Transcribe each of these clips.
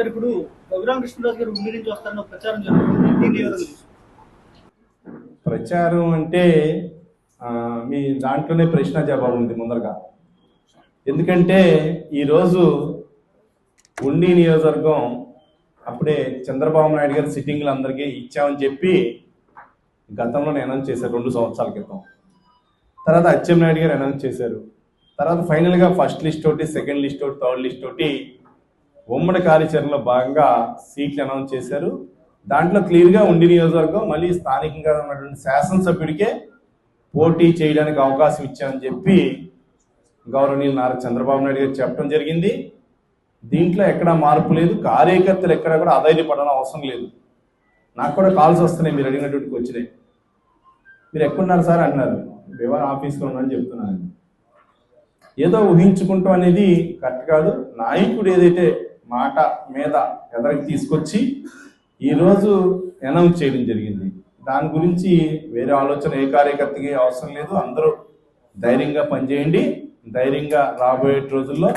రఘుకృష్ణరాజు గారు ఉండి నుంచి వస్తారన్న ప్రచారం జరుగుతుంది. ప్రచారం అంటే మీ దాంట్లోనే ప్రశ్న జవాబు ఉంది ముందరగా. ఎందుకంటే ఈరోజు ఉండి నియోజకవర్గం అప్పుడే చంద్రబాబు నాయుడు గారి సిట్టింగ్లు అందరికీ ఇచ్చామని చెప్పి గతంలో అనౌన్స్ చేశారు రెండు సంవత్సరాల క్రితం. తర్వాత అచ్చెం నాయుడు గారు అనౌన్స్ చేశారు. తర్వాత ఫైనల్గా ఫస్ట్ లిస్ట్ ఒకటి సెకండ్ లిస్ట్ ఒకటి థర్డ్ లిస్ట్ ఒకటి ఉమ్మడి కార్యాచరణలో భాగంగా సీట్లు అనౌన్స్ చేశారు. దాంట్లో క్లియర్గా ఉండి నియోజకవర్గం మళ్ళీ స్థానికంగా ఉన్నటువంటి శాసనసభ్యుడికే పోటీ చేయడానికి అవకాశం ఇచ్చామని చెప్పి గౌరవనీయులు నారా చంద్రబాబు నాయుడు గారు చెప్పడం జరిగింది. దీంట్లో ఎక్కడా మార్పు లేదు. కార్యకర్తలు ఎక్కడ కూడా అధైర్యపడడం అవసరం లేదు. నాకు కూడా కాల్స్ వస్తున్నాయి. మీరు అడిగినటువంటి వచ్చినాయి మీరు ఎక్కడున్నారు సార్ అన్నారు వివర ఆఫీస్లో ఉన్నారని చెప్తున్నాను. ఏదో ఊహించుకుంటాం అనేది కరెక్ట్ కాదు. నాయకుడు ఏదైతే మాట మీద ఎదరికి తీసుకొచ్చి ఈరోజు అనౌన్స్ చేయడం జరిగింది. దాని గురించి వేరే ఆలోచన ఏ కార్యకర్తకి అవసరం లేదు. అందరూ ధైర్యంగా పనిచేయండి. ధైర్యంగా రాబోయే రోజుల్లో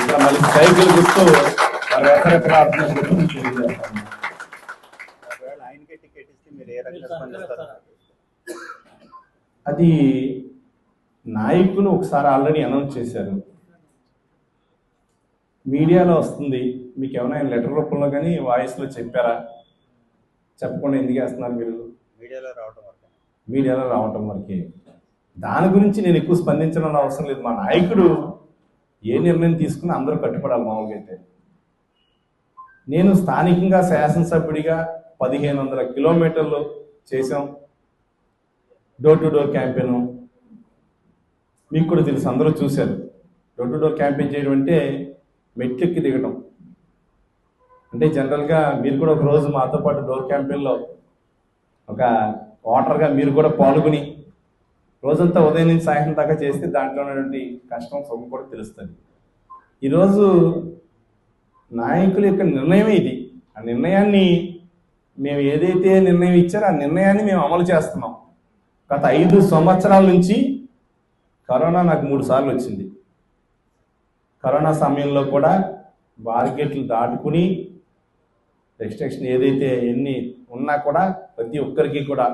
ఇక్కడ మళ్ళీ సైకిల్ గుర్తు మరి ఎక్కడెక్కడ అర్థం అది నాయకులు ఒకసారి ఆల్రెడీ అనౌన్స్ చేశారు. మీడియాలో వస్తుంది. మీకు ఏమైనా లెటర్ రూపంలో కానీ వాయిస్లో చెప్పారా? చెప్పకుండా ఎందుకు వేస్తున్నారు మీరు? మీడియాలో రావడం వరకు. మీడియాలో రావటం వరకే. దాని గురించి నేను ఎక్కువ స్పందించడం అవసరం లేదు. మా నాయకుడు ఏ నిర్ణయం తీసుకుని అందరూ కట్టుపడాలి మామూలుగా అయితే. నేను స్థానికంగా శాసనసభ్యుడిగా పదిహేను వందల కిలోమీటర్లు చేసాం డోర్ టు డోర్ క్యాంపెయిన్ మీకు కూడా తెలుసు అందరూ చూశారు. డోర్ టు డోర్ క్యాంపెయిన్ చేయడం అంటే మెట్లెక్కి దిగటం. అంటే జనరల్గా మీరు కూడా ఒక రోజు మాతో పాటు డోర్ క్యాంపెయిన్లో ఒక ఓటర్గా మీరు కూడా పాల్గొని రోజంతా ఉదయం నుంచి సాయంత్రం దాకా చేస్తే దాంట్లో ఉన్నటువంటి కష్టం సుఖం కూడా తెలుస్తుంది. ఈరోజు నాయకుల యొక్క నిర్ణయమే ఇది. ఆ నిర్ణయాన్ని మేము ఏదైతే నిర్ణయం ఇచ్చారో ఆ నిర్ణయాన్ని మేము అమలు చేస్తున్నాం. గత ఐదు సంవత్సరాల నుంచి కరోనా నాకు మూడు సార్లు వచ్చింది. కరోనా సమయంలో కూడా బార్గెట్లు దాటుకుని రెస్ట్రిక్షన్ ఏదైతే ఎన్ని ఉన్నా కూడా ప్రతి ఒక్కరికి కూడా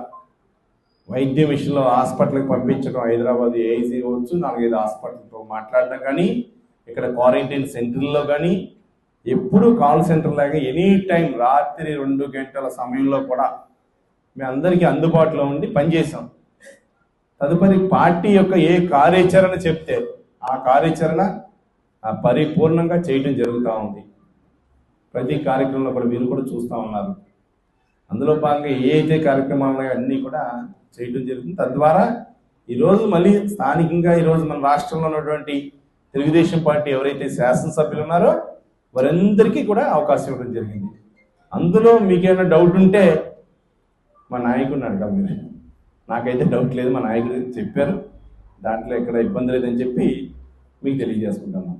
వైద్యం విషయంలో హాస్పిటల్కి పంపించడం హైదరాబాద్ ఏఐసీ కావచ్చు నాలుగైదు హాస్పిటల్తో మాట్లాడడం కానీ ఇక్కడ క్వారంటైన్ సెంటర్లో కానీ ఎప్పుడు కాల్ సెంటర్ లాగా ఎనీ టైం రాత్రి రెండు గంటల సమయంలో కూడా మేము అందరికీ అందుబాటులో ఉండి పనిచేసాం తదుపరి పార్టీ యొక్క ఏ కార్యాచరణ చెప్తే ఆ కార్యాచరణ పరిపూర్ణంగా చేయడం జరుగుతూ ఉంది. ప్రతి కార్యక్రమంలో కూడా మీరు కూడా చూస్తూ ఉన్నారు. అందులో భాగంగా ఏ అయితే కార్యక్రమాలు ఉన్నాయో అన్నీ కూడా చేయడం జరుగుతుంది. తద్వారా ఈరోజు మళ్ళీ స్థానికంగా ఈరోజు మన రాష్ట్రంలో ఉన్నటువంటి తెలుగుదేశం పార్టీ ఎవరైతే శాసనసభ్యులు ఉన్నారో వారందరికీ కూడా అవకాశం ఇవ్వడం జరిగింది. అందులో మీకేమైనా డౌట్ ఉంటే మా నాయకుడిని అడగాలి మీరు. నాకైతే డౌట్ లేదు మా నాయకుడు చెప్పారు. దాంట్లో ఎక్కడ ఇబ్బంది లేదని చెప్పి మీకు తెలియజేసుకుంటున్నాను